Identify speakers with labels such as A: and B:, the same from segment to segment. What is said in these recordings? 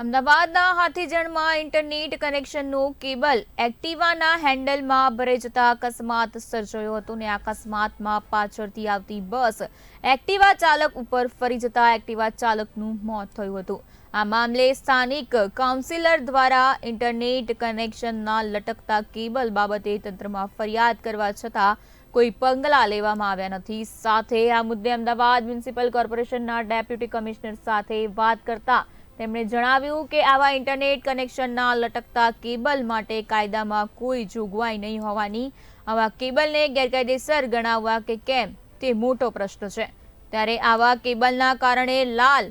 A: અમદાવાદના હાથીજણમાં internet કનેક્શનનું cable એક્ટિવાના હેન્ડલમાં ભરાઈ જતા અકસ્માત સર્જાયો હતો ને અકસ્માતમાં પાછળથી આવતી બસ એક્ટિવા ચાલક ઉપર ફરી જતા એક્ટિવા ચાલકનું મોત થયું હતું. આ મામલે સ્થાનિક કાઉન્સિલર દ્વારા ઇન્ટરનેટ કનેક્શનના લટકતા કેબલ બાબતે તંત્રમાં ફરિયાદ કરવા છતાં કોઈ પગલાં લેવામાં આવ્યા નથી. સાથે આ મુદ્દે અમદાવાદ મ્યુનિસિપલ કોર્પોરેશનના ડેપ્યુટી કમિશનર સાથે વાત કરતા તેમણે જણાવ્યું કે આવા ઇન્ટરનેટ કનેક્શનના લટકતા કેબલ માટે કાયદામાં કોઈ જોગવાઈ નહીં હોવાની. આવા કેબલને ગેરકાયદેસર ગણાવવા કે કેમ, તે મોટો પ્રશ્ન છે. ત્યારે આવા કેબલના કારણે લાલ,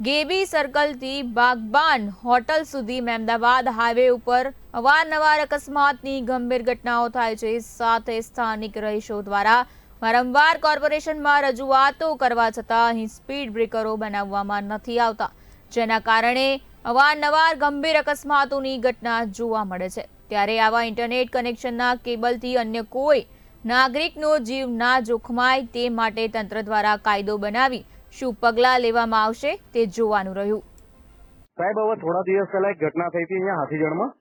A: ગેબી સર્કલથી બાગબાન હોટલ સુધી મહેમદાવાદ હાઈવે ઉપર અવારનવાર અકસ્માતની ગંભીર ઘટનાઓ થાય છે. સાથે સ્થાનિક રહીશો દ્વારા વારંવાર કોર્પોરેશનમાં રજૂઆતો કરવા છતાં અહીં સ્પીડ બ્રેકરો બનાવવામાં નથી આવતા. જેના કારણે અવારનવાર ગંભીર અકસ્માતોની ઘટના જોવા મળે છે. ત્યારે આવા ઇન્ટરનેટ કનેક્શનના કેબલથી અન્ય કોઈ નાગરિકનો જીવ ના જોખમાય તે માટે તંત્ર દ્વારા કાયદો બનાવી શું પગલાં લેવામાં આવશે તે જોવાનું રહ્યું.
B: સાહેબ હવે થોડા દિવસ પહેલા એક ઘટના થઈ હતી અહીંયા હાથીજણમાં.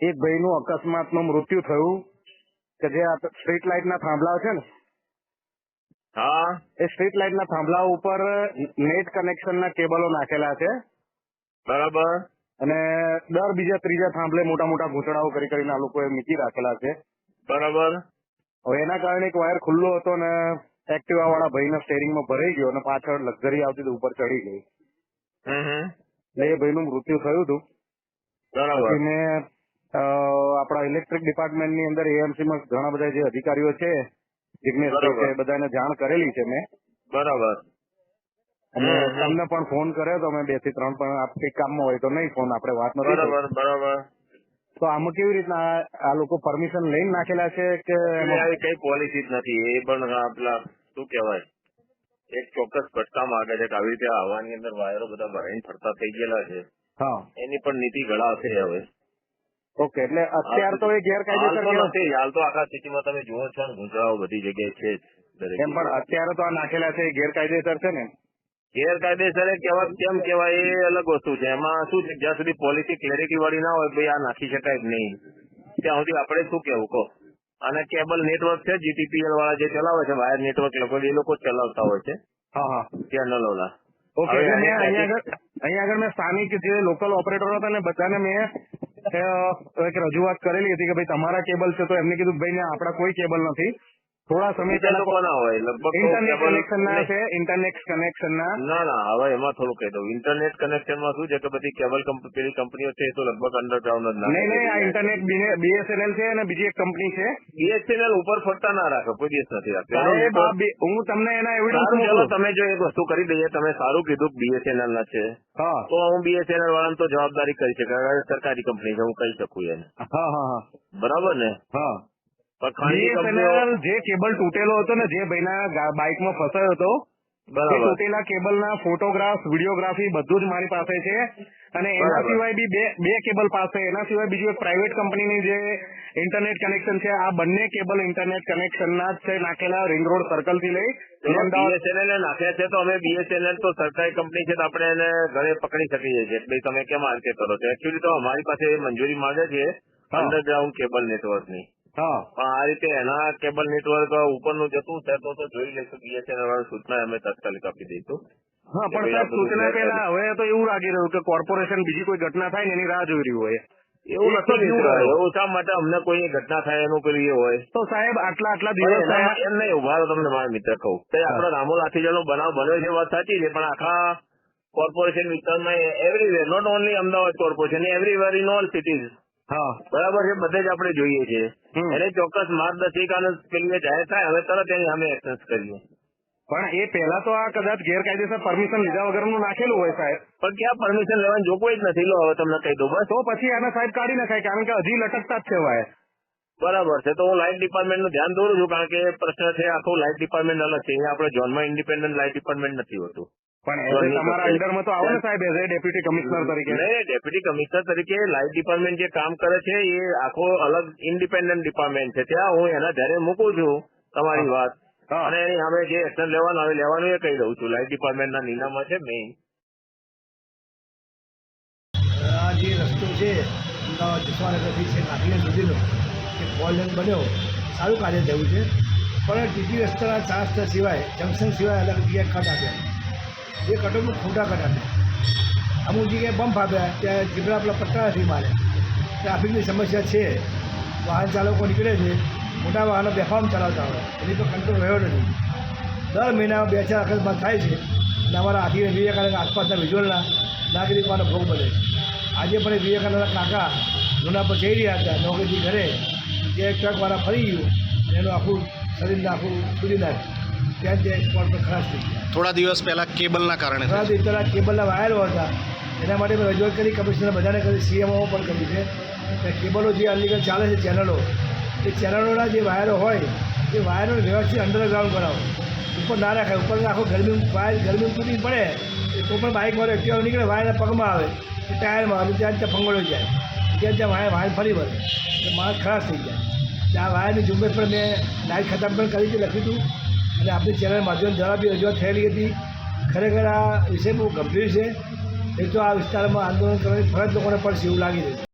B: એક ભાઈનું અકસ્માતમાં મૃત્યુ થયું કે જે સ્ટ્રીટ લાઇટના થાંભલા છે ને
C: હા.
B: એ સ્ટ્રીટ લાઇટ ના થાંભલા ઉપર નેટ કનેક્શન ના કેબલો નાખેલા છે.
C: બરાબર.
B: અને દર બીજા ત્રીજા થાંભલે મોટા મોટા ઘૂંટડાઓ કરી કરીને આ લોકોએ મૂકી રાખેલા છે.
C: બરાબર.
B: હવે એના કારણે એક વાયર ખુલ્લો હતો ને એક્ટિવા વાળા ભાઈના સ્ટેરિંગમાં ભરાઈ ગયો અને પાછળ લક્ઝરી આવતી ઉપર ચડી ગઈ. એટલે એ ભાઈનું મૃત્યુ થયું હતું.
C: બરાબર.
B: મેં આપણા ઇલેક્ટ્રિક ડિપાર્ટમેન્ટની અંદર એએમસી માં ઘણા બધા જે અધિકારીઓ છે છે બધાને જાણ કરેલી છે મેં.
C: બરાબર.
B: અને. તમને પણ ફોન કર્યો તો મેં બેથી ત્રણ પણ આપ કંઈક કામમાં હોય તો નહીં ફોન આપણે વાત નથી
C: બરાબર બરાબર.
B: તો આમાં કેવી રીતના આ- લોકો પરમિશન લઈને નાખેલા છે કે
C: આવી કઈ પોલિસી જ નથી. એ પણ આપલા પેલા શું કહેવાય? એક ચોક્કસ ભટકા માંગે છે કે આવી રીતે હવાની અંદર વાયરો બધા ભરાઈને ફરતા થઈ ગયેલા છે.
B: હા.
C: એની પણ નીતિ ગળાશે હવે.
B: ઓકે એટલે અત્યાર તો એ ગેરકાયદેસર કેવા-
C: નથી હાલ તો આખા સિટીમાં તમે જુઓ છો ને ગુંજરાઓ બધી જગ્યાએ છે
B: એમ પણ અત્યારે તો આ નાખેલા છે એ ગેરકાયદેસર છે ને?
C: ગેરકાયદેસર કહેવાય કેમ કેવાય એ અલગ વસ્તુ છે. એમાં શું છે જ્યાં સુધી પોલિસી ક્લેરિટી વાળી ના હોય ભાઈ આ નાખી શકાય જ નહીં. ત્યાં સુધી આપણે શું કેવું કહો? અને કેબલ નેટવર્ક છે જીટીપીએલ વાળા જે ચલાવે છે વાયર નેટવર્ક લોકો એ લોકો ચલાવતા હોય છે.
B: હા હા. ઓકે અહીંયા આગળ મેં સ્થાનિક જે લોકલ ઓપરેટરો હતા ને બધાને મેં એક રજૂઆત કરેલી હતી કે ભાઈ, તમારા કેબલ છે, તો એમને કીધું ભાઈ, ના, આપણા કોઈ કેબલ નથી. થોડા સમય
C: બીજા
B: પહેલા
C: લોકો ના હોય લગભગ
B: ઇન્ટરનેટ
C: cable
B: કનેક્શન ના છે ઇન્ટરનેટ કનેક્શન ના.
C: ના ના હવે એમાં થોડું કહી દઉં. ઇન્ટરનેટ કનેક્શનમાં શું છે કે બધી કેબલ પેલી કંપનીઓ છે એ તો લગભગ અંડરગ્રાઉન્ડ જ
B: નહીં નહીં આ ઇન્ટરનેટ બીએસએનએલ છે અને બીજી એક કંપની છે.
C: બીએસએનએલ ઉપર ફરતા ના રાખે કોઈ દિવસ નથી રાખતો
B: હું તમને એના એવિડન્સ
C: તમે જો એક વસ્તુ કરી દઈએ તમે સારું કીધું બીએસએનએલ ના છે.
B: હા.
C: તો હું બીએસએનએલ વાળાને તો જવાબદારી કરી શકે સરકારી કંપની છે હું કહી શકું એને. બરાબર ને?
B: હા. જે કેબલ તૂટેલો હતો ને જે ભાઈના બાઇકમાં ફસાયો હતો એ
C: કેબલ
B: તૂટેલા કેબલના ફોટોગ્રાફ વિડીયોગ્રાફી બધું જ મારી પાસે છે. અને એના સિવાય બી બે બે કેબલ પાસે. એના સિવાય બીજું એક પ્રાઇવેટ કંપનીની જે ઇન્ટરનેટ કનેક્શન છે આ બંને કેબલ ઇન્ટરનેટ કનેક્શનના જ છે નાખેલા રિંગ રોડ સર્કલથી લઈ
C: બીએસએનએલ નાખ્યા છે તો અમે બીએસએનએલ તો સરકારી કંપની છે તો આપણે એને ઘરે પકડી શકીએ છીએ. ભાઈ તમે કેમ આ રીતે કરો છો? એકચ્યુઅલી તો અમારી પાસે મંજૂરી માંગે છે. અંડરગ્રાઉન્ડ કેબલ નેટવર્કની
B: હા.
C: પણ આ રીતે એના કેબલ નેટવર્ક ઉપરનું જતું છે તો જોઈ લઈશું બીએસએનએલ વાળા સૂચના અમે તાત્કાલિક આપી દઈશું.
B: હા પણ સાહેબ સૂચના પહેલા હવે તો એવું લાગી રહ્યું કે કોર્પોરેશન બીજી કોઈ ઘટના થાય ને એની રાહ જોઈ રહ્યું હોય.
C: એવું નથી? એવું શા માટે અમને કોઈ ઘટના થાય એનું પેલું એ હોય?
B: તો સાહેબ આટલા આટલા દિવસ
C: એમ નહીં ઊભા તમને મારા મિત્ર કહું. તો આપડે રામોલ હાથીજણનો બનાવ બન્યો છે વાત સાચી છે પણ આખા કોર્પોરેશન વિસ્તારમાં everywhere not only Ahmedabad corporation everywhere in all cities બરાબર છે બધે જ આપણે જોઈએ છે. એને ચોક્કસ માર્ગદર્શિકા અને પેલી જાહેર થાય હવે તરત એની અમે એક્સેસ કરીએ.
B: પણ એ પહેલા તો આ કદાચ ગેરકાયદેસર પરમિશન લીધા વગરનું નાખેલું હોય સાહેબ.
C: પણ ક્યાં પરમિશન લેવાની જોગવાઈ જ નથી લો હવે તમને કહી દઉં બસ.
B: તો પછી આને સાહેબ કાઢી નખાય કારણ કે હજી લટકતા જ છે વાય
C: બરાબર છે તો હું લાઇટ ડિપાર્ટમેન્ટનું ધ્યાન દોરું છું કારણ કે પ્રશ્ન છે આખું લાઇટ ડિપાર્ટમેન્ટ અલગ છે અહીંયા આપણે ઝોનમાં ઇન્ડિપેન્ડન્ટ લાઇટ ડિપાર્ટમેન્ટ નથી હોતું.
B: પણ તમારા અંડરમાં તો આવો ને સાહેબ એઝ એ ડેપ્યુટી કમિશનર તરીકે.
C: ડેપ્યુટી કમિશનર તરીકે લાઇટ ડિપાર્ટમેન્ટ જે કામ કરે છે એ આખો અલગ ઇન્ડિપેન્ડન્ટ ડિપાર્ટમેન્ટ છે. ત્યાં હું એના ધ્યાને મૂકું છું તમારી વાત. અને એની સામે જે એક્શન લેવાનું આવે લેવાનું એ કહી દઉં છું. લાઇટ ડિપાર્ટમેન્ટના નિનામાં છે મેઇન
D: જે રસ્તો છે અમદાવાદ જસવાનગરથી છે નાખીને સુધીનો જે ફોર લેન બન્યો. સારું કાર્ય થયું છે. પણ ટીટી રસ્તાના ચાર રસ્તા સિવાય જંકશન સિવાય અલગ જગ્યાએ કટ આપ્યા. એ કટો બહુ ખોટા કટ અમુક જગ્યાએ બમ્પ આપ્યા ત્યાં જીબડા પેલા પટ્ટા નથી મારે. ટ્રાફિકની સમસ્યા છે. વાહન ચાલકો નીકળે છે. મોટા વાહનો બેફામ ચલાવતા હોય. એની પર કંટ્રોલ રહ્યો નથી દર મહિનામાં બે ચાર અકસ્માત થાય છે. અને અમારા આખી વિવેકાનંદ આસપાસના વિઝ્યુઅલના નાગરિકોનો ભોગ બને. છે આજે પણ વિવેકાનંદના કાકા જૂના પર જઈ રહ્યા હતા, નોકરીથી ઘરે. જે ટ્રકવાળા ફરી ગયું. એનું આખું શરીરને આખું છૂટી નાખ્યું. ત્યાં જ એક્સપોર્ટ પર ખરાબ થઈ ગયા
E: થોડા દિવસ પહેલાં કેબલના કારણે
D: થોડા
E: દિવસ
D: પહેલાં કેબલના વાયરો હતા. એના માટે મેં રજૂઆત કરી કમિશનર બધાને કરી સીએમઓ પણ કરી છે. કે કેબલો જે અનલીગલ ચાલે છે ચેનલો એ ચેનલોના જે વાયરો હોય એ વાયરો વ્યવસ્થિત અંડરગ્રાઉન્ડ કરાવો ઉપર ના રાખાય ઉપર રાખો ગરમી વાયર ગરમી તૂટી પડે એ તો પણ બાઇક મારે એક્ટિવા નીકળે વાયરના પગમાં આવે એ ટાયરમાં આવે ત્યાં ત્યાં ફંગોળો જાય. ત્યાં ત્યાં વાયર વાયર ફરી વળે. એટલે માણસ ખરાબ થઈ જાય. ત્યાં આ વાયરની ઝુંબેશ પણ મેં લાઈટ ખતમ પણ કરી હતી લખ્યું હતું. અને આપણી ચેનલ માધ્યમ દ્વારા બી રજૂઆત થયેલી હતી. ખરેખર આ વિષય બહુ ગંભીર છે. એ તો આ વિસ્તારમાં આંદોલન કરવાની ફરજ લોકોને પડશે એવું લાગી રહ્યું છે.